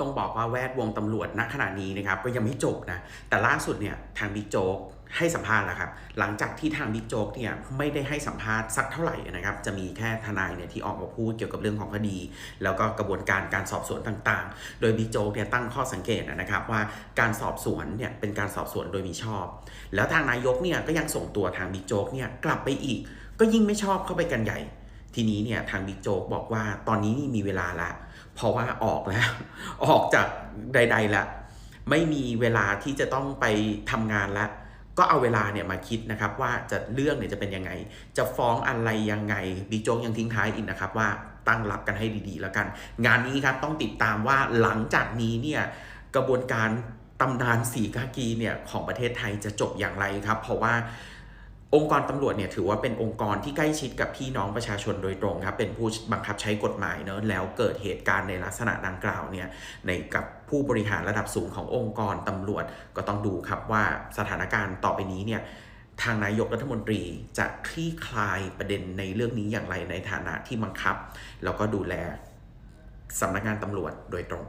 ต้องบอกว่าแวดวงตำรวจณขณะนี้นะครับก็ยังไม่จบนะ แต่ล่าสุดเนี่ยทางบิ๊กโจ๊กให้สัมภาษณ์แล้วครับ หลังจากที่ทางบิ๊กโจ๊กเนี่ยไม่ได้ให้สัมภาษณ์สักเท่าไหร่นะครับ จะมีแค่ทนายเนี่ยที่ออกมาพูดเกี่ยวกับเรื่องของคดี แล้วก็กระบวนการการสอบสวนต่างๆ โดยบิ๊กโจ๊กเนี่ยตั้งข้อสังเกตนะครับว่าการสอบสวนเนี่ยเป็นการสอบสวนโดยมีชอบ แล้วทางนายกเนี่ยก็ยังส่งตัวทางบิ๊กโจ๊กเนี่ยกลับไปอีก ก็ยิ่งไม่ชอบเข้าไปกันใหญ่ ทีนี้เนี่ยทางบิ๊กโจ๊กบอกว่าตอนนี้นี่มีเวลาละ เพราะว่าออกแล้ว ออกจากใด ๆละไม่มีเวลาที่จะต้องไปทำงานละก็เอาเวลาเนี่ยมาคิดนะครับว่าจะเรื่องเนี่ยจะเป็นยังไง จะฟ้องอะไรยังไงบิ๊กโจ๊กยังทิ้งท้ายอีกนะครับว่าตั้งรับกันให้ดีๆ แล้วกัน งานนี้ครับต้องติดตามว่าหลังจากนี้เนี่ยกระบวนการตำนานสีกากีเนี่ยของประเทศไทยจะจบอย่างไรครับ เพราะว่า องค์กรตำรวจเนี่ยถือว่าเป็นองค์กรที่ใกล้ชิดกับพี่น้องประชาชนโดยตรงครับเป็นผู้บังคับใช้กฎหมายเนอะแล้วเกิดเหตุการณ์ในลักษณะดังกล่าวเนี่ยในกับผู้บริหารระดับสูงขององค์กรตำรวจก็ต้องดูครับว่าสถานการณ์ต่อไปนี้เนี่ยทางนายกรัฐมนตรีจะคลี่คลายประเด็นในเรื่องนี้อย่างไรในฐานะที่บังคับ แล้วก็ดูแลสำนักงานตำรวจโดยตรง